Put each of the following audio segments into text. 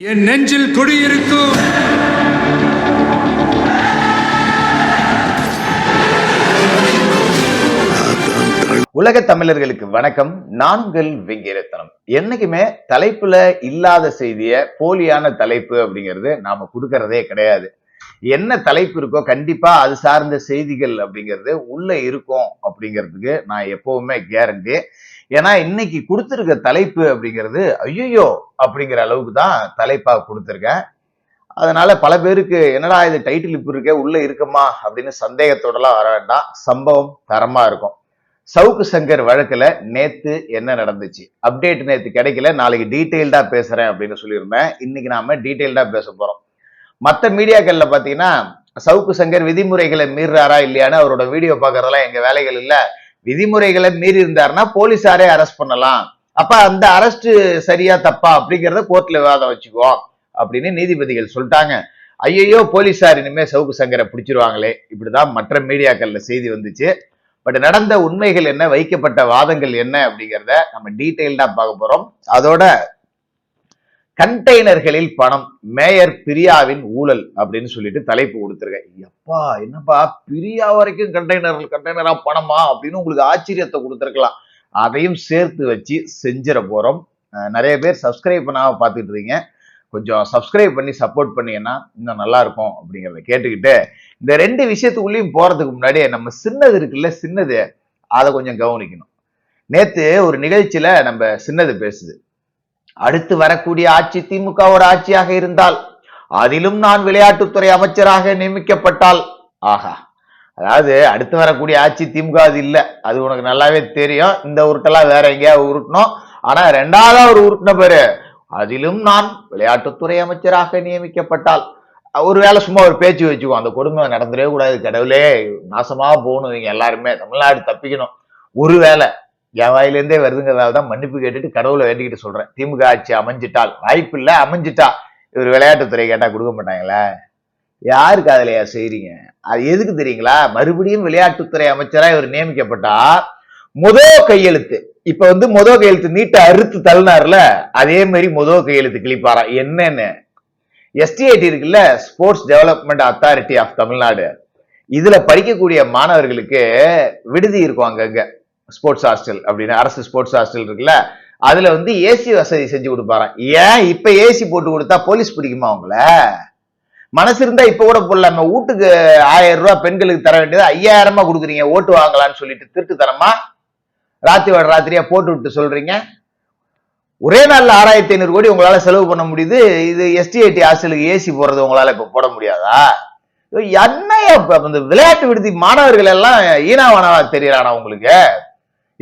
என் நெஞ்சில் குடியிருக்கும் உலக தமிழர்களுக்கு வணக்கம். நான்கள் வெங்கீரத்தனம் என்னைக்குமே தலைப்புல இல்லாத செய்திய போலியான தலைப்பு அப்படிங்கிறது நாம கொடுக்கறதே கிடையாது. என்ன தலைப்பு இருக்கோ கண்டிப்பா அது சார்ந்த செய்திகள் அப்படிங்கிறது உள்ள இருக்கும் அப்படிங்கிறதுக்கு நான் எப்பவுமே கேரண்டி ஏன்னா இன்னைக்கு கொடுத்துருக்க தலைப்பு அப்படிங்கிறது ஐயோ அப்படிங்கிற அளவுக்கு தான் தலைப்பா கொடுத்துருக்கேன். அதனால பல பேருக்கு என்னடா இது டைட்டில் இப்ப இருக்க? உள்ள இருக்குமா அப்படின்னு சந்தேகத்தோடலாம் வர வேண்டாம். சம்பவம் தரமா இருக்கும். சவுக்கு சங்கர் வழக்குல நேத்து என்ன நடந்துச்சு? அப்டேட் நேத்து கிடைக்கல. நாளைக்கு டீட்டெயில்டா பேசுறேன் அப்படின்னு சொல்லியிருந்தேன். இன்னைக்கு நாம டீட்டெயில்டா பேச போறோம். மற்ற மீடியாக்கள்ல பாத்தீங்கன்னா சவுக்கு சங்கர் விதிமுறைகளை மீறாரா இல்லையான்னு அவரோட வீடியோ பாக்குறதெல்லாம் எங்க வேலைகள் இல்லை. விதிமுறைகளை மீறி இருந்தாருன்னா போலீஸாரே அரெஸ்ட் பண்ணலாம். அப்ப அந்த அரெஸ்ட் சரியா தப்பா அப்படிங்கிறத கோர்ட்ல விவாதம் வச்சுக்குவோம் அப்படின்னு நீதிபதிகள் சொல்லிட்டாங்க. ஐயையோ போலீஸார் இனிமே சவுக்கு சங்கரை பிடிச்சிருவாங்களே. இப்படிதான் மற்ற மீடியாக்கள்ல செய்தி வந்துச்சு. பட் நடந்த உண்மைகள் என்ன வைக்கப்பட்ட வாதங்கள் என்ன அப்படிங்கிறத நம்ம டீட்டெயில்டா பார்க்க போறோம். அதோட கண்டெய்னர்களில் பணம் மேயர் பிரியாவின் ஊழல் அப்படின்னு சொல்லிட்டு தலைப்பு கொடுத்துருக்கேன். எப்பா என்னப்பா பிரியா வரைக்கும் கண்டெய்னர் கண்டெய்னரா பணமா அப்படின்னு உங்களுக்கு ஆச்சரியத்தை கொடுத்துருக்கலாம். அதையும் சேர்த்து வச்சு செஞ்சிட போறோம். நிறைய பேர் சப்ஸ்கிரைப் பண்ணாம பார்த்துட்டு இருக்கீங்க. கொஞ்சம் சப்ஸ்கிரைப் பண்ணி சப்போர்ட் பண்ணீங்கன்னா இன்னும் நல்லா இருக்கும் அப்படிங்கிறத கேட்டுக்கிட்டு இந்த ரெண்டு விஷயத்துக்குள்ளேயும் போறதுக்கு முன்னாடி நம்ம சின்னது இருக்குல்ல சின்னது அதை கொஞ்சம் கவனிக்கணும். நேத்து ஒரு நிகழ்ச்சியில நம்ம சின்னது பேசுது. அடுத்து வரக்கூடிய ஆட்சி திமுக ஒரு ஆட்சியாக இருந்தால் அதிலும் நான் விளையாட்டுத்துறை அமைச்சராக நியமிக்கப்பட்டால் ஆஹா. அதாவது அடுத்து வரக்கூடிய ஆட்சி திமுக அது இல்லை. அது உனக்கு நல்லாவே தெரியும். இந்த உருட்டெல்லாம் வேற எங்கேயாவது உருட்டணும். ஆனா ரெண்டாவதா ஒரு உருட்டின பேரு அதிலும் நான் விளையாட்டுத்துறை அமைச்சராக நியமிக்கப்பட்டால். ஒருவேளை சும்மா ஒரு பேச்சு வச்சுக்குவோம். அந்த கொடுமை நடந்துடவே கூடாது. கடவுளே நாசமா போகணும் இவங்க எல்லாருமே. தமிழ்நாடு தப்பிக்கணும். ஒருவேளை. என் வாயிலேருந்தே வருதுங்கிறதால தான் மன்னிப்பு கேட்டுட்டு கடவுளை வேண்டிக்கிட்டு சொல்கிறேன் திமுக ஆட்சி அமைஞ்சிட்டால் வாய்ப்பு இல்லை அமைஞ்சிட்டா. இவர் விளையாட்டுத்துறை கேட்டால் கொடுக்க மாட்டாங்களே? யாருக்கு அதுலயா செய்கிறீங்க அது எதுக்கு தெரியுங்களா? மறுபடியும் விளையாட்டுத்துறை அமைச்சராக இவர் நியமிக்கப்பட்டா முதோ கையெழுத்து. இப்ப வந்து முதோ கையெழுத்து நீட்டை அறுத்து தள்ளினார்ல அதே மாதிரி முதோ கையெழுத்து கிழிப்பாரா? என்னன்னு? எஸ்டிஐடி இருக்குல்ல sports development authority of Tamil Nadu இதுல படிக்கக்கூடிய மாணவர்களுக்கு விடுதி இருக்கும் அங்கங்க. ஸ்போர்ட்ஸ் ஹாஸ்டல் அப்படின்னு அரசு ஸ்போர்ட்ஸ் ஹாஸ்டல் இருக்குல்ல அதுல வந்து ஏசி வசதி செஞ்சு கொடுப்பாராம் ஏன் இப்ப ஏசி போட்டு கொடுத்தா போலீஸ் பிடிக்குமா அவங்கள மனசு இருந்தா இப்ப கூட போடலாம. வீட்டுக்கு ஆயிரம் ரூபாய் பெண்களுக்கு தர வேண்டியது ஐயாயிரமா கொடுக்குறீங்க. ஓட்டு வாங்கலாம்னு சொல்லிட்டு திருட்டு தரமா ராத்திரி வாட ராத்திரியா போட்டு விட்டு சொல்றீங்க. ஒரே நாளில் ஆறாயிரத்தி ஐநூறு கோடி உங்களால செலவு பண்ண முடியுது. இது எஸ்டிஐடி ஹாஸ்டலுக்கு ஏசி போறது உங்களால இப்ப போட முடியாதா? என்ன இந்த விளையாட்டு விடுதி மாணவர்கள் எல்லாம் ஈனாவானவா தெரியறானா உங்களுக்கு?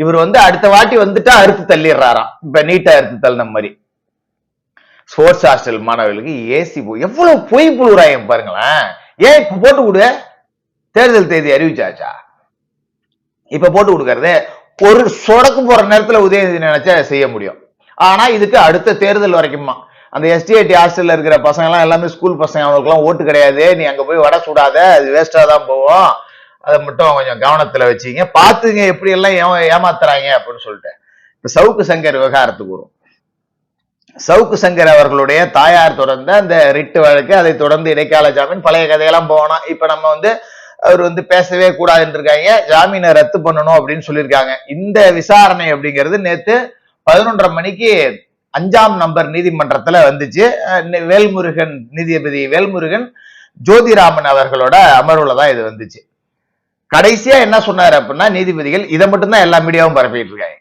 இவர் வந்து அடுத்த வாட்டி வந்துட்டா அறுத்து தள்ளிடுறாராம். இப்ப நீட்டா அறுத்து தள்ளின மாதிரி. ஸ்போர்ட்ஸ் ஹாஸ்டல் மாணவர்களுக்கு ஏசி எவ்வளவு பொய் புழுறாயம் பாருங்களேன். ஏன் இப்ப போட்டு கொடு? தேர்தல் தேதி அறிவிச்சாச்சா? இப்ப போட்டு கொடுக்கறது ஒரு சொடக்கு போற நேரத்துல உதயநிதி நினைச்சா செய்ய முடியும். ஆனா இதுக்கு அடுத்த தேர்தல் வரைக்குமா அந்த எஸ்டிஐடி ஹாஸ்டல்ல இருக்கிற பசங்க எல்லாம் எல்லாமே ஸ்கூல் பசங்க அவங்களுக்குலாம் ஓட்டு கிடையாது. நீ அங்க போய் வடை சுடாத அது வேஸ்டா தான் போவோம் அதை மட்டும் கொஞ்சம் கவனத்துல வச்சுங்க பாத்துங்க எப்படி எல்லாம் ஏமா- ஏமாத்துறாங்க அப்படின்னு சொல்லிட்டு. இப்ப சவுக்கு சங்கர் விவகாரத்துக்கு வரும். சவுக்கு சங்கர் அவர்களுடைய தாயார் தொடர்ந்த அந்த ரிட்டு வழக்கு அதை தொடர்ந்து இடைக்கால ஜாமீன் பழைய கதையெல்லாம் போகணும். இப்ப நம்ம வந்து அவர் வந்து பேசவே கூடாதுன்னு இருக்காங்க ஜாமீனை ரத்து பண்ணணும் அப்படின்னு சொல்லியிருக்காங்க. இந்த விசாரணை அப்படிங்கிறது நேத்து பதினொன்றரை மணிக்கு அஞ்சாம் நம்பர் நீதிமன்றத்துல வந்துச்சு. வேல்முருகன் நீதிபதி வேல்முருகன் ஜோதிராமன் அவர்களோட அமர்வுல தான் இது வந்துச்சு. கடைசியா என்ன சொன்னார் அப்படின்னா நீதிபதிகள் இதை மட்டும்தான் எல்லா மீடியாவும் பரப்பிட்டு இருக்காங்க.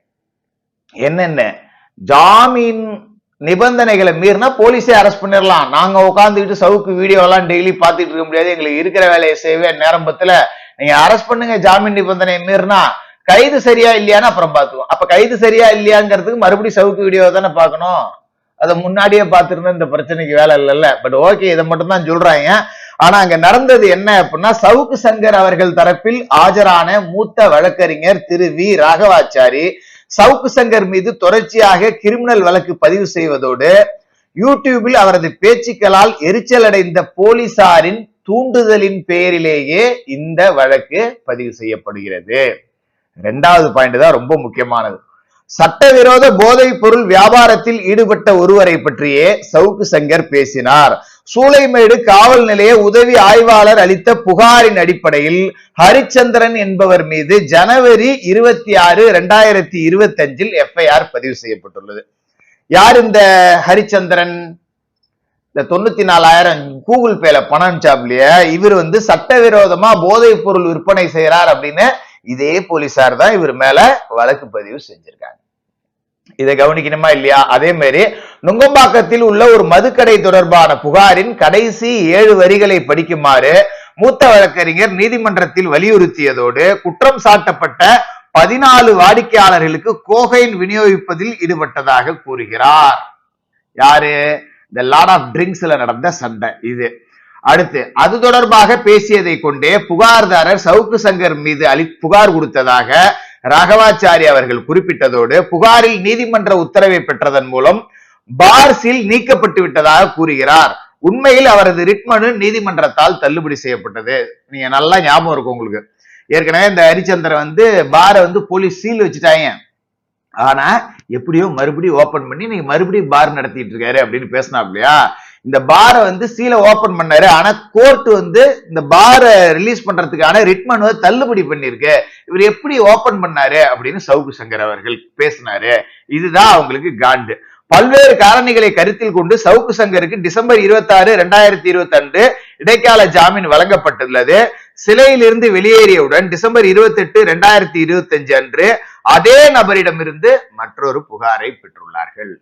என்னென்ன? ஜாமீன் நிபந்தனைகளை மீறினா போலீஸே அரெஸ்ட் பண்ணிடலாம். நாங்க உட்காந்துக்கிட்டு சவுக்கு வீடியோ எல்லாம் டெய்லி பார்த்துட்டு இருக்க முடியாது. எங்களுக்கு இருக்கிற வேலையை செய்வே நேரம்பத்துல நீங்க அரெஸ்ட் பண்ணுங்க ஜாமீன் நிபந்தனை மீறினா கைது சரியா இல்லையான்னு அப்புறம் பார்த்துக்குவோம். அப்ப கைது சரியா இல்லையாங்கிறதுக்கு மறுபடியும் சவுக்கு வீடியோ தானே பார்க்கணும். அதை முன்னாடியே பார்த்துருந்தா இந்த பிரச்சனைக்கு வேலை இல்லைல்ல. பட் ஓகே இதை மட்டும் தான் சொல்றாங்க. ஆனா அங்க நடந்தது என்ன அப்படின்னா சவுக்கு சங்கர் அவர்கள் தரப்பில் ஆஜரான மூத்த வழக்கறிஞர் திரு வி. ராகவாச்சாரி சவுக்கு சங்கர் மீது தொடர்ச்சியாக கிரிமினல் வழக்கு பதிவு செய்வதோடு யூடியூபில் அவரது பேச்சுக்களால் எரிச்சல் அடைந்த போலீசாரின் தூண்டுதலின் பெயரிலேயே இந்த வழக்கு பதிவு செய்யப்படுகிறது. ரெண்டாவது பாயிண்ட் தான் ரொம்ப முக்கியமானது. சட்டவிரோத போதைப் பொருள் வியாபாரத்தில் ஈடுபட்ட ஒருவரை பற்றியே சவுக்கு சங்கர் பேசினார். சூளைமேடு காவல் நிலைய உதவி ஆய்வாளர் அளித்த புகாரின் அடிப்படையில் ஹரிச்சந்திரன் என்பவர் மீது ஜனவரி இருபத்தி ஆறு இரண்டாயிரத்தி இருபத்தி அஞ்சில் எஃப்ஐஆர் பதிவு செய்யப்பட்டுள்ளது. யார் இந்த ஹரிச்சந்திரன்? இந்த தொண்ணூத்தி நாலாயிரம் கூகுள் பேல பணம் அனுப்பிச்சாப்லயே இவர் வந்து சட்டவிரோதமா போதைப் பொருள் விற்பனை செய்யறார் அப்படின்னு இதே போலீசார் தான் இவர் மேல வழக்கு பதிவு செஞ்சிருக்காங்க. இதை கவனிக்கணுமா இல்லையா? அதே மாதிரி நுங்கம்பாக்கத்தில் உள்ள ஒரு மதுக்கடை தொடர்பான புகாரின் கடைசி ஏழு வரிகளை படிக்குமாறு மூத்த வழக்கறிஞர் நீதிமன்றத்தில் வலியுறுத்தியதோடு குற்றம் சாட்டப்பட்ட பதினாலு வாடிக்கையாளர்களுக்கு கோகைன் விநியோகிப்பதில் ஈடுபட்டதாக கூறுகிறார். யாரு? இந்த லார்ட் ஆஃப் ட்ரிங்க்ஸ்ல நடந்த சண்டை இது. அடுத்து அது தொடர்பாக பேசியதை கொண்டே புகார்தாரர் சவுக்கு சங்கர் மீது அளி புகார் கொடுத்ததாக ராகவாச்சாரி அவர்கள் குறிப்பிட்டதோடு புகாரில் நீதிமன்ற உத்தரவை பெற்றதன் மூலம் பார் சீல் நீக்கப்பட்டு விட்டதாக கூறுகிறார். உண்மையில் அவரது ரிட்மனு நீதிமன்றத்தால் தள்ளுபடி செய்யப்பட்டது. நீங்க நல்லா ஞாபகம் இருக்கும் உங்களுக்கு. ஏற்கனவே இந்த ஹரிச்சந்திரன் வந்து பாரை வந்து போலீஸ் சீல் வச்சுட்டாங்க. ஆனா எப்படியோ மறுபடியும் ஓபன் பண்ணி நீங்க மறுபடியும் பார் நடத்திட்டு இருக்காரு அப்படின்னு பேசினாப்லையா? இந்த பாரை வந்து சீல ஓபன் பண்ணாரு. ஆனா கோர்ட் வந்து இந்த பாரை ரிலீஸ் பண்றதுக்கான ரிட்மன் வந்து தள்ளுபடி பண்ணிருக்கு இவர் எப்படி ஓபன் பண்ணாரு அப்படின்னு சவுக்கு சங்கர் அவர்கள் பேசினாரு. இதுதான் அவங்களுக்கு காண்டு. பல்வேறு காரணிகளை கருத்தில் கொண்டு சவுக்கு சங்கருக்கு டிசம்பர் இருபத்தி ஆறு இரண்டாயிரத்தி இருபத்தி அன்று இடைக்கால ஜாமீன் வழங்கப்பட்டுள்ளது. சிலையிலிருந்து வெளியேறியவுடன் டிசம்பர் இருபத்தி எட்டு இரண்டாயிரத்தி இருபத்தி அஞ்சு அன்று அதே நபரிடமிருந்து மற்றொரு புகாரை பெற்றுள்ளார்கள்.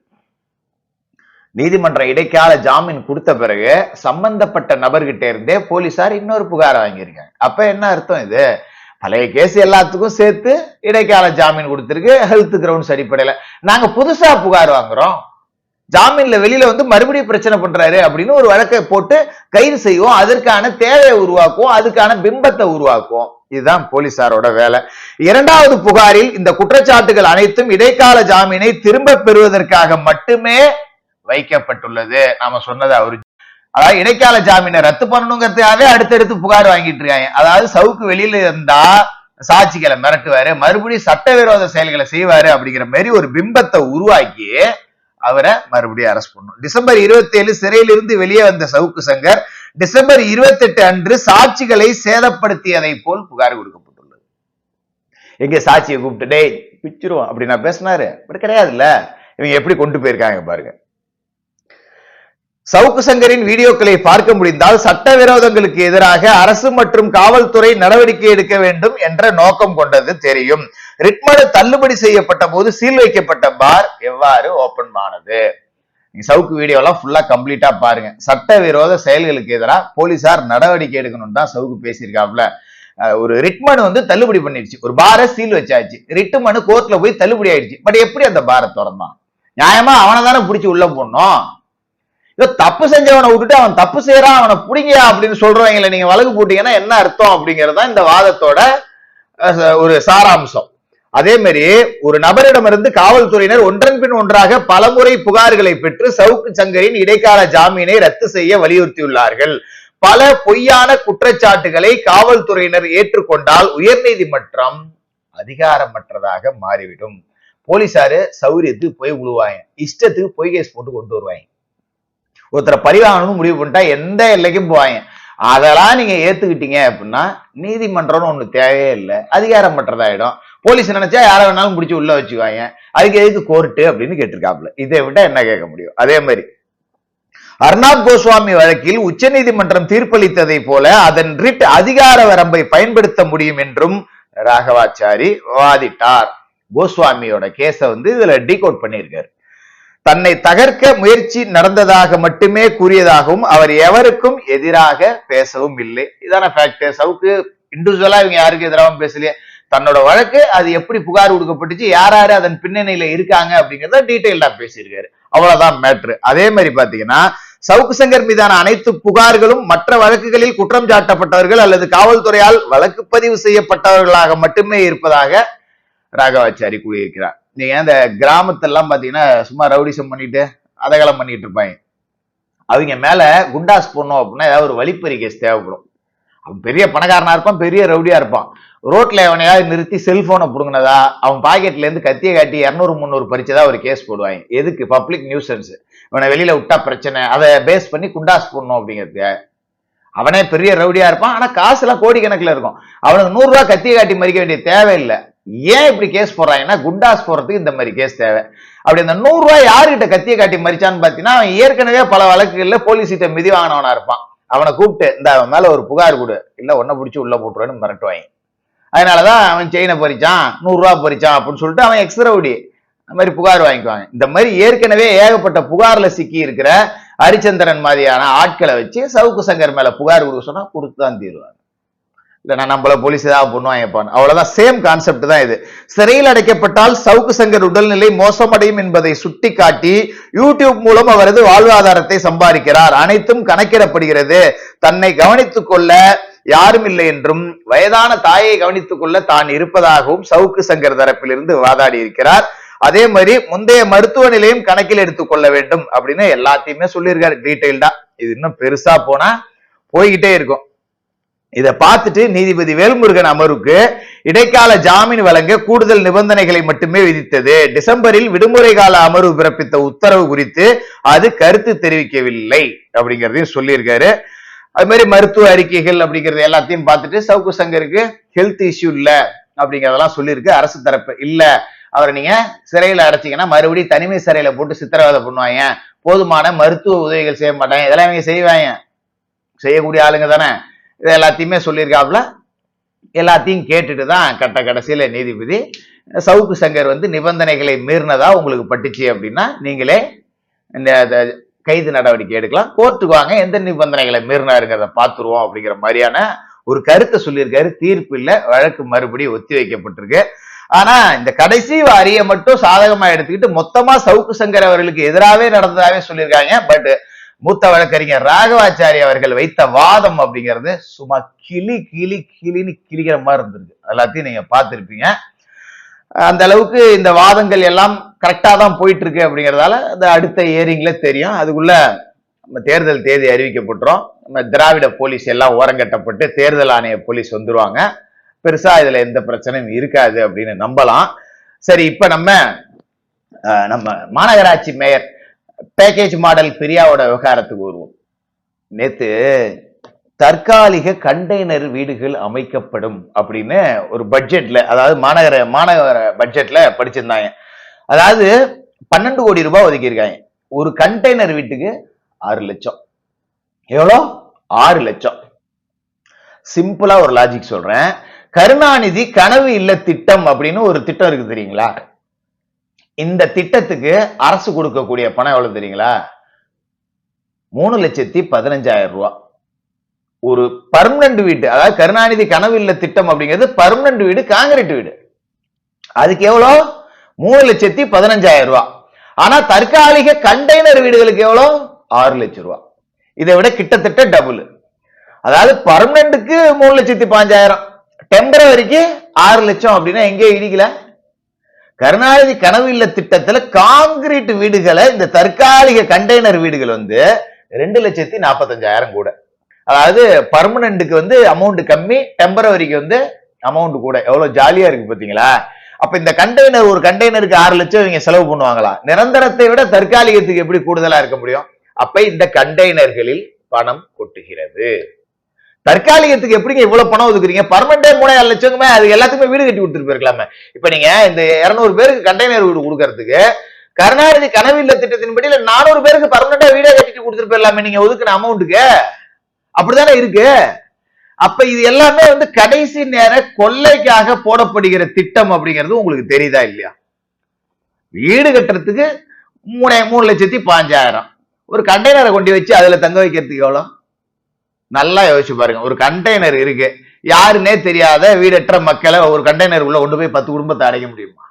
நீதிமன்ற இடைக்கால ஜாமீன் கொடுத்த பிறகு சம்பந்தப்பட்ட நபர்கிட்ட இருந்தே போலீசார் இன்னொரு புகார் வாங்கியிருக்காங்க. அப்ப என்ன அர்த்தம் இது? பழைய கேஸ் எல்லாத்துக்கும் சேர்த்து இடைக்கால ஜாமீன் கொடுத்துருக்கு ஹெல்த் கிரவுண்ட்ஸ் அடிப்படையில. நாங்க புதுசா புகார் வாங்குறோம். ஜாமீன்ல வெளியில வந்து மறுபடியும் பிரச்சனை பண்றாரு அப்படின்னு ஒரு வழக்கை போட்டு கைது செய்வோம். அதற்கான தேவையை உருவாக்குவோம். அதுக்கான பிம்பத்தை உருவாக்குவோம். இதுதான் போலீசாரோட வேலை. இரண்டாவது புகாரில் இந்த குற்றச்சாட்டுகள் அனைத்தும் இடைக்கால ஜாமீனை திரும்ப பெறுவதற்காக மட்டுமே வைக்கப்பட்டுள்ளது. நாம சொன்னது அவரு அதாவது இடைக்கால ஜாமீனை ரத்து பண்ணணுங்கிறதுக்காகவே அடுத்தடுத்து புகார் வாங்கிட்டு இருக்காங்க. அதாவது சவுக்கு வெளியில இருந்தா சாட்சிகளை மிரட்டுவாரு. மறுபடியும் சட்டவிரோத செயல்களை செய்வாரு அப்படிங்கிற மாதிரி ஒரு பிம்பத்தை உருவாக்கி அவரை மறுபடியும் அரெஸ்ட் பண்ணும் டிசம்பர் இருபத்தி ஏழு சிறையிலிருந்து வெளியே வந்த சவுக்கு சங்கர் டிசம்பர் இருபத்தி எட்டு அன்று சாட்சிகளை சேதப்படுத்தியதை போல் புகார் கொடுக்கப்பட்டுள்ளது. எங்க சாட்சியை கூப்பிட்டு டேய் பிச்சிருவோம் அப்படி நான் பேசினாரு. பட் கிடையாதுல்ல. இவங்க எப்படி கொண்டு போயிருக்காங்க பாருங்க. சவுக்கு சங்கரின் வீடியோக்களை பார்க்க முடிந்தால் சட்டவிரோதங்களுக்கு எதிராக அரசு மற்றும் காவல்துறை நடவடிக்கை எடுக்க வேண்டும் என்ற நோக்கம் கொண்டது தெரியும். ரிட்மனு தள்ளுபடி செய்யப்பட்ட போது சீல் வைக்கப்பட்ட பார் எவ்வாறு ஓபன் ஆனது? சவுக்கு வீடியோ எல்லாம் ஃபுல்லா கம்ப்ளீட்டா பாருங்க. சட்டவிரோத செயல்களுக்கு எதிராக போலீசார் நடவடிக்கை எடுக்கணும்னு தான் சவுக்கு பேசியிருக்காப்ல. ஒரு ரிட்மனு வந்து தள்ளுபடி பண்ணிடுச்சு. ஒரு பாரை சீல் வச்சாச்சு. ரிட்டு மனு கோர்ட்ல போய் தள்ளுபடி ஆயிடுச்சு. பட் எப்படி அந்த பாரை திறந்தான்? நியாயமா அவனை தானே பிடிச்சி உள்ள போடணும்? இதோ தப்பு செஞ்சவனை விட்டுட்டு அவன் தப்பு செய்யறான் அவனை பிடிங்கயா அப்படின்னு சொல்றவங்களை நீங்க வழக்கு போட்டீங்கன்னா என்ன அர்த்தம் அப்படிங்கறது தான் இந்த வாதத்தோட ஒரு சாராம்சம். அதே மாதிரி ஒரு நபரிடமிருந்து காவல்துறையினர் ஒன்றன் பின் ஒன்றாக பலமுறை புகார்களை பெற்று சவுக்கு சங்கரின் இடைக்கால ஜாமீனை ரத்து செய்ய வலியுறுத்தியுள்ளார்கள். பல பொய்யான குற்றச்சாட்டுகளை காவல்துறையினர் ஏற்றுக்கொண்டால் உயர்நீதிமன்றம் அதிகாரமற்றதாக மாறிவிடும். போலீசாரு சௌரியத்துக்கு போய் விழுவாங்க இஷ்டத்துக்கு பொய் கேஸ் போட்டு கொண்டு வருவாங்க. ஒருத்தரை பழிவாங்கணும்னு முடிவு பண்ணிட்டா எந்த எல்லைக்கும் போவாங்க. அதெல்லாம் நீங்க ஏத்துக்கிட்டீங்க அப்படின்னா நீதிமன்றம்னு ஒண்ணு தேவையே இல்லை. அதிகாரமற்றதாயிடும் போலீஸ் நினைச்சா யாரை வேணாலும் பிடிச்சி உள்ள வச்சுக்குவாங்க. அதுக்கு எதுக்கு கோர்ட்டு அப்படின்னு கேட்டிருக்காப்ல இதை விட்டா என்ன கேட்க முடியும்? அதே மாதிரி அர்ணாப் கோஸ்வாமி வழக்கில் உச்சநீதிமன்றம் தீர்ப்பளித்ததை போல அதன் ரிட் அதிகார வரம்பை பயன்படுத்த முடியும் என்றும் ராகவாச்சாரி வாதிட்டார். கோஸ்வாமியோட கேஸ வந்து இதுல டீகோட் பண்ணியிருக்காரு. தன்னை தகர்க்க முயற்சி நடந்ததாக மட்டுமே கூறியதாகவும் அவர் எவருக்கும் எதிராக பேசவும் இல்லை. இதான ஃபேக்ட் சவுக்கு இண்டிவிஜுவலா இவங்க யாருக்கு எதிராகவும் பேசலையே. தன்னோட வழக்கு அது எப்படி புகார் கொடுக்கப்பட்டுச்சு யார் யாரு அதன் பின்னணியில இருக்காங்க அப்படிங்கறத டீட்டெயில்டா பேசியிருக்காரு. அவ்வளவுதான் மேட்ரு அதே மாதிரி பாத்தீங்கன்னா சவுக்கு சங்கர் மீதான அனைத்து புகார்களும் மற்ற வழக்குகளில் குற்றம் சாட்டப்பட்டவர்கள் அல்லது காவல்துறையால் வழக்கு பதிவு செய்யப்பட்டவர்களாக மட்டுமே இருப்பதாக ராகவாச்சாரி கூறியிருக்கிறார். நீங்க அந்த கிராமத்தெல்லாம் பாத்தீங்கன்னா சும்மா ரவுடிசம் பண்ணிட்டு அதகலம் பண்ணிட்டு இருப்பாங்க அவங்க மேல குண்டாஸ் போடணும் அப்படின்னா ஏதாவது ஒரு வழிப்பறி கேஸ் தேவைப்படும். அவன் பெரிய பணக்காரனா இருப்பான் பெரிய ரவுடியா இருப்பான். ரோட்ல எவனையாவது நிறுத்தி செல்போனை புடுங்கினதா அவன் பாக்கெட்ல இருந்து கத்தியை காட்டி இரநூறு முந்நூறு பறிச்சதா ஒரு கேஸ் போடுவாங்க. எதுக்கு? Public nuisance. இவனை வெளியில விட்டா பிரச்சனை. அதை பேஸ் பண்ணி குண்டாஸ் போடணும் அப்படிங்கிறது அவனே பெரிய ரவுடியா இருப்பான் ஆனா காசு எல்லாம் கோடிக்கணக்கில் இருக்கும். அவனுக்கு நூறு ரூபாய் கத்தியை காட்டி மறிக்க வேண்டிய தேவையில்லை. ஏன் இப்படி கேஸ் போடுறாங்கன்னா குண்டாஸ் போடுறதுக்கு இந்த மாதிரி கேஸ் தேவை. அப்படி அந்த நூறுரூவா யாருக்கிட்ட யாருகிட்ட கத்தியை காட்டி மறிச்சான்னு பார்த்தீங்கன்னா அவன் ஏற்கனவே பல வழக்குகளில் போலீஸ்கிட்ட மிதி வாங்கினவனா இருப்பான். அவனை கூப்பிட்டு இந்த அவன் மேலே ஒரு புகார் கொடு. இல்லை ஒன்னை பிடிச்சி உள்ள போட்டுருவேன்னு மிரட்டுவாங்க அதனாலதான் அவன் செயினை பறிச்சான் நூறுரூவா பறிச்சான் அப்படின்னு சொல்லிட்டு அவன் எக்ஸ்ட்ரா ரவுடி அந்த மாதிரி புகார் வாங்கிக்குவாங்க. இந்த மாதிரி ஏற்கனவே ஏகப்பட்ட புகாரில் சிக்கி இருக்கிற ஹரிச்சந்திரன் மாதிரியான ஆட்களை வச்சு சவுக்கு சங்கர் மேலே புகார் கொடுக்க சொன்னால் கொடுத்து தான் தீருவாங்க. இல்லைன்னா நம்மள போலீஸ் ஏதாவது பண்ணுவாங்க அவ்வளவுதான் சேம் கான்செப்ட் தான் இது. சிறையில் அடைக்கப்பட்டால் சவுக்கு சங்கர் உடல்நிலை மோசமடையும் என்பதை சுட்டிக்காட்டி யூடியூப் மூலம் அவரது வாழ்வாதாரத்தை சம்பாதிக்கிறார். அனைத்தும் கணக்கிடப்படுகிறது. தன்னை கவனித்துக் கொள்ள யாரும் இல்லை என்றும் வயதான தாயை கவனித்துக் கொள்ள தான் இருப்பதாகவும் சவுக்கு சங்கர் தரப்பிலிருந்து வாதாடி இருக்கிறார். அதே மாதிரி முந்தைய மருத்துவ நிலையும் கணக்கில் எடுத்துக்கொள்ள வேண்டும் அப்படின்னு எல்லாத்தையுமே சொல்லியிருக்காரு. டீட்டெயில்டா இது இன்னும் பெருசா போனா போய்கிட்டே இருக்கும். இதை பார்த்துட்டு நீதிபதி வேல்முருகன் அமர்வுக்கு இடைக்கால ஜாமீன் வழங்க கூடுதல் நிபந்தனைகளை மட்டுமே விதித்தது. டிசம்பரில் விடுமுறை கால அமர்வு பிறப்பித்த உத்தரவு குறித்து அது கருத்து தெரிவிக்கவில்லை அப்படிங்கிறதையும் சொல்லியிருக்காரு. அது மாதிரி மருத்துவ அறிக்கைகள் அப்படிங்கிறது எல்லாத்தையும் பார்த்துட்டு சவுக்கு சங்கருக்கு ஹெல்த் இஷ்யூ இல்ல அப்படிங்கிறதெல்லாம் சொல்லியிருக்கு. அரசு தரப்பு இல்லை. அவரை நீங்க சிறையில் அடைச்சிங்கன்னா மறுபடியும் தனிமை சிறையில போட்டு சித்திரவதை பண்ணுவாங்க. போதுமான மருத்துவ உதவிகள் செய்ய மாட்டாங்க. இதெல்லாம் இவங்க செய்வாங்க. செய்யக்கூடிய ஆளுங்க தானே. இது எல்லாத்தையுமே சொல்லியிருக்காப்புல. எல்லாத்தையும் கேட்டுட்டு தான் கட்ட கடைசியில் நீதிபதி சவுக்கு சங்கர் வந்து நிபந்தனைகளை மீறினதா உங்களுக்கு பட்டுச்சு அப்படின்னா நீங்களே இந்த கைது நடவடிக்கை எடுக்கலாம். கோர்ட்டுக்கு வாங்க எந்த நிபந்தனைகளை மீறினாருங்கிறத பார்த்துருவோம் அப்படிங்கிற மாதிரியான ஒரு கருத்தை சொல்லியிருக்காரு. தீர்ப்பு இல்லை வழக்கு மறுபடியும் ஒத்தி வைக்கப்பட்டிருக்கு. ஆனா இந்த கடைசி வாரியை மட்டும் சாதகமா எடுத்துக்கிட்டு மொத்தமா சவுக்கு சங்கர் அவர்களுக்கு எதிராகவே நடந்ததாவே சொல்லியிருக்காங்க. பட் மூத்த வழக்கறிஞர் ராகவாச்சாரி அவர்கள் வைத்த வாதம் அப்படிங்கிறது சும்மா கிளி கிளி கிளின்னு கிளிக்கிற மாதிரி இருந்திருக்கு. எல்லாத்தையும் நீங்க பார்த்திருப்பீங்க. அந்த அளவுக்கு இந்த வாதங்கள் எல்லாம் கரெக்டா தான் போயிட்டு இருக்கு அப்படிங்கிறதால அந்த அடுத்த ஏரிங்ல தெரியும். அதுக்குள்ள நம்ம தேர்தல் தேதி அறிவிக்கப்பட்டுரும். நம்ம திராவிட போலீஸ் எல்லாம் ஓரங்கட்டப்பட்டு தேர்தல் ஆணைய போலீஸ் வந்துருவாங்க. பெருசா இதுல எந்த பிரச்சனையும் இருக்காது அப்படின்னு நம்பலாம். சரி இப்ப நம்ம நம்ம மாநகராட்சி மேயர் பேக்கேஜ் மாடல் பிரியாவோட விவகாரத்துக்கு வருவோம். நேத்து தற்காலிக கண்டெய்னர் வீடுகள் அமைக்கப்படும் அப்படின்னு ஒரு பட்ஜெட்ல அதாவது மாநகர மாநகர பட்ஜெட்ல படிச்சிருந்தாங்க. அதாவது பன்னெண்டு கோடி ரூபாய் ஒதுக்கியிருக்காங்க. ஒரு கண்டெய்னர் வீட்டுக்கு ஆறு லட்சம். எவ்வளோ? ஆறு லட்சம். சிம்பிளா ஒரு லாஜிக் சொல்றேன். கருணாநிதி கனவு இல்ல திட்டம் அப்படின்னு ஒரு திட்டம் இருக்கு தெரியுங்களா? இந்த திட்டத்துக்கு அரசு கொடுக்கக்கூடிய பணம் எவ்வளவு தெரியுங்களா? மூணு லட்சத்தி பதினஞ்சாயிரம் ரூபா. ஒரு பர்மனன்ட் வீடு அதாவது கருணாநிதி கனவு இல்ல திட்டம் அப்படிங்கிறது பர்மனன்ட் வீடு காங்கிரீட் வீடு. அதுக்கு எவ்வளோ? மூணு லட்சத்தி பதினஞ்சாயிரம் ரூபா. ஆனா தற்காலிக கண்டெய்னர் வீடுகளுக்கு எவ்வளோ? ஆறு லட்சம் ரூபா. இதை விட கிட்டத்தட்ட டபுள் அதாவது பர்மனண்ட்டுக்கு மூணு லட்சத்தி பாஞ்சாயிரம் டெம்பரவரிக்கு ஆறு லட்சம் அப்படின்னா எங்கேயும் இடிக்கல. கருணாநிதி கனவு இல்ல திட்டத்துல காங்கிரீட் வீடுகளை இந்த தற்காலிக கண்டெய்னர் வீடுகள் வந்து ரெண்டு லட்சத்தி நாற்பத்தஞ்சாயிரம் கூட. அதாவது பர்மனண்ட்டுக்கு வந்து அமௌண்ட் கம்மி டெம்பரவரிக்கு வந்து அமௌண்ட் கூட. எவ்வளவு ஜாலியா இருக்கு பாத்தீங்களா? அப்ப இந்த கண்டெய்னர் ஒரு கண்டெய்னருக்கு ஆறு லட்சம் இவங்க செலவு பண்ணுவாங்களா? நிரந்தரத்தை விட தற்காலிகத்துக்கு எப்படி கூடுதலா இருக்க முடியும்? அப்ப இந்த கண்டெய்னர்களில் பணம் கொட்டுகிறது. தற்காலிகத்துக்கு எப்படிங்க இவ்வளவு பணம் ஒதுக்குறீங்க? பர்மனண்டே மூணாயிரம் லட்சமே அது எல்லாத்துக்குமே வீடு கட்டி கொடுத்துட்டு போயிருக்கலாமே. இப்ப நீங்க இந்த இருநூறு பேருக்கு கண்டெய்னர் வீடு கொடுக்கறதுக்கு கருணாநிதி கனவு இல்ல திட்டத்தின்படி இல்ல நானூறு பேருக்கு பர்மனண்டா வீடே கட்டிட்டு கொடுத்துட்டு போயிடலாமே நீங்க ஒதுக்குன அமௌண்ட்டுக்கு அப்படிதானே இருக்கு? அப்ப இது எல்லாமே வந்து கடைசி நேர கொள்ளைக்காக போடப்படுகிற திட்டம் அப்படிங்கிறது உங்களுக்கு தெரியுதா இல்லையா? வீடு கட்டுறதுக்கு மூணு மூணு லட்சத்தி பாஞ்சாயிரம். ஒரு கண்டெய்னரை கொண்டு வச்சு அதுல தங்க வைக்கிறதுக்கு எவ்வளவு? நல்லா யோசிச்சு பாருங்க. ஒரு கண்டெய்னர் இருக்கு. யாருன்னே தெரியாத வீடற்ற மக்களை ஒரு கண்டெய்னர் உள்ள கொண்டு போய் பத்து குடும்பத்தை அடைக்க முடியுமா?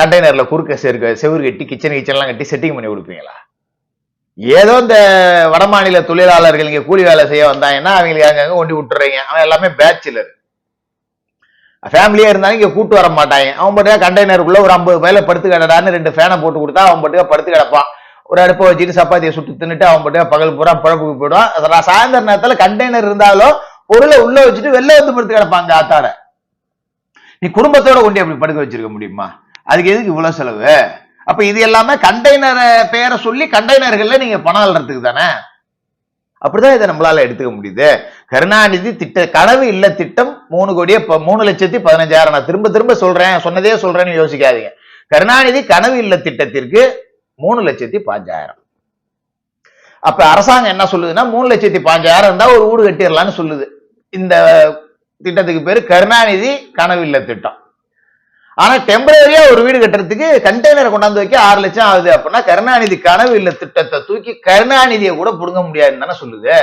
கண்டெய்னர்ல குறுக்க சேர்க்க செவுரு கட்டி கிச்சன் கிச்சன்லாம் கட்டி செட்டிங் பண்ணி கொடுப்பீங்களா? ஏதோ இந்த வடமாநில தொழிலாளர்கள் இங்க கூலி வேலை செய்ய வந்தாங்கன்னா அவங்களுக்கு அங்கங்க கொண்டு விட்டுறீங்க. அவன் எல்லாமே பேச்சுலர் ஃபேமிலியா இருந்தாலும் இங்க கூட்டு வர மாட்டாங்க. அவன் பட்டுக்கா கண்டெய்னருக்குள்ள ஒரு ஐம்பது பேர்ல படுத்து கிடடான்னு ரெண்டு ஃபேனை போட்டு கொடுத்தா அவன் பட்டுக்கா படுத்து கிடப்பான். ஒரு அடுப்பை வச்சுட்டு சப்பாத்தியை சுட்டு தின்னுட்டு அவன் பாட்டுக்கா பகல் பூரா பழப்புக்கு போயிடுவான். அதெல்லாம் சாயந்தர நேரத்துல கண்டெய்னர் இருந்தாலும் பொருளை உள்ள வச்சுட்டு வெளில வந்து படுத்து கிடப்பாங்க ஆத்தாட. நீ குடும்பத்தோட கொண்டு அப்படி படுக்க வச்சிருக்க முடியுமா? அதுக்கு எதுக்கு இவ்வளவு செலவு? அப்ப இது எல்லாமே கண்டெய்னர் பேரை சொல்லி கண்டெய்னர்கள்ல நீங்க பணம் அல்றதுக்கு தானே? அப்படிதான் இதை நம்மளால எடுத்துக்க முடியுது. கருணாநிதி திட்ட கனவு இல்ல திட்டம் மூணு கோடியே மூணு லட்சத்தி பதினஞ்சாயிரம். நான் திரும்ப திரும்ப சொல்றேன் சொன்னதே சொல்றேன்னு யோசிக்காதீங்க. கருணாநிதி கனவு இல்ல திட்டத்திற்கு மூணு லட்சத்தி பாஞ்சாயிரம். அப்ப அரசாங்கம் என்ன சொல்லுதுன்னா மூணு லட்சத்தி பாஞ்சாயிரம் இருந்தா ஒரு வீடு கட்டிடலாம்னு சொல்லுது. இந்த திட்டத்துக்கு பேர் கருணாநிதி கனவு இல்ல திட்டம். ஆனா டெம்பரரியா ஒரு வீடு கட்டுறதுக்கு கண்டெய்னரை கொண்டாந்து வைக்க ஆறு லட்சம் ஆகுது அப்படின்னா கருணாநிதி கனவு இல்ல திட்டத்தை தூக்கி கருணாநிதியை கூட புடுங்க முடியாதுன்னு தானே சொல்லுது.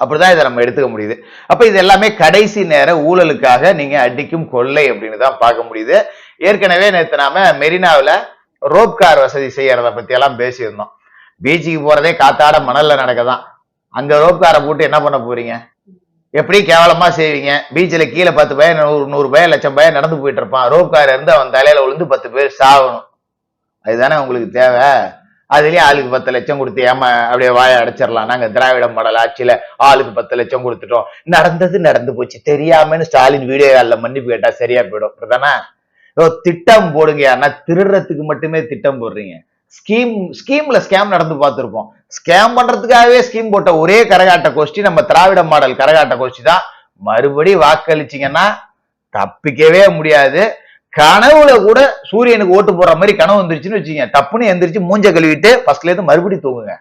அப்படிதான் இதை நம்ம எடுத்துக்க முடியுது. அப்ப இது எல்லாமே கடைசி நேர ஊழலுக்காக நீங்க அடிக்கும் கொள்ளை அப்படின்னு தான் பார்க்க முடியுது. ஏற்கனவே நேற்று நாம மெரினாவில் ரோப் கார் வசதி செய்யறத பத்தி எல்லாம் பேசியிருந்தோம். பீச்சுக்கு போறதே காத்தாட மணல்ல நடக்கதான். அங்க ரோப் காரை போட்டு என்ன பண்ண போறீங்க? எப்படி கேவலமா செய்வீங்க? பீச்சில் கீழே பத்து பையன் நூறு நூறு பையன் லட்சம் பையன் நடந்து போயிட்டு இருப்பான். ரோப் கார் இருந்து அவன் தலையில விழுந்து பத்து பேர் சாகணும். அதுதானே உங்களுக்கு தேவை? அதுலயே ஆளுக்கு பத்து லட்சம் கொடுத்து ஏமா அப்படியே வாயை அடைச்சிடலாம். நாங்க திராவிட மாடல் ஆட்சியில ஆளுக்கு பத்து லட்சம் கொடுத்துட்டோம். நடந்தது நடந்து போச்சு. தெரியாமன்னு ஸ்டாலின் வீடியோ காலில் மன்னிப்பு கேட்டா சரியா போயிடும். அப்படிதானே திட்டம் போடுங்க ஆனா திருடுறதுக்கு மட்டுமே திட்டம் போடுறீங்க. ஸ்கீம் ஸ்கீம்ல ஸ்கேம் நடந்து பார்த்துருப்போம். ஸ்கேம் பண்றதுக்காகவே ஸ்கீம் போட்ட ஒரே கரகாட்ட கோஷ்டி நம்ம திராவிட மாடல் கரகாட்ட கோஷ்டி தான். மறுபடி வாக்களிச்சிங்கன்னா தப்பிக்கவே முடியாது. கனவுல கூட சூரியனுக்கு ஓட்டு போடுற மாதிரி கனவு வந்துருச்சுன்னு வச்சுக்கோங்க. டப்புன்னு எந்திரிச்சு மூஞ்ச கழுவிட்டு ஃபர்ஸ்ட்ல இருந்து மறுபடியும் தூங்குங்க.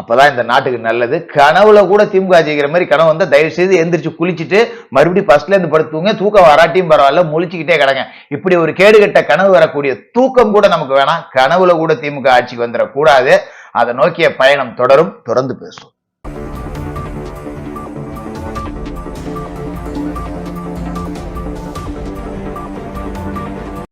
அப்பதான் இந்த நாட்டுக்கு நல்லது. கனவுல கூட திமுக ஜெயிக்கிற மாதிரி கனவு வந்தா தயவு செய்து எந்திரிச்சு குளிச்சுட்டு மறுபடியும் ஃபர்ஸ்ட்ல இருந்து படுத்துவங்க தூக்கம் வராட்டியும் பரவாயில்ல முழிச்சுக்கிட்டே கிடங்க. இப்படி ஒரு கேடுகட்ட கனவு வரக்கூடிய தூக்கம் கூட நமக்கு வேணாம். கனவுல கூட திமுக ஆட்சிக்கு வந்துடக்கூடாது அதை நோக்கிய பயணம் தொடரும். தொடர்ந்து பேசும்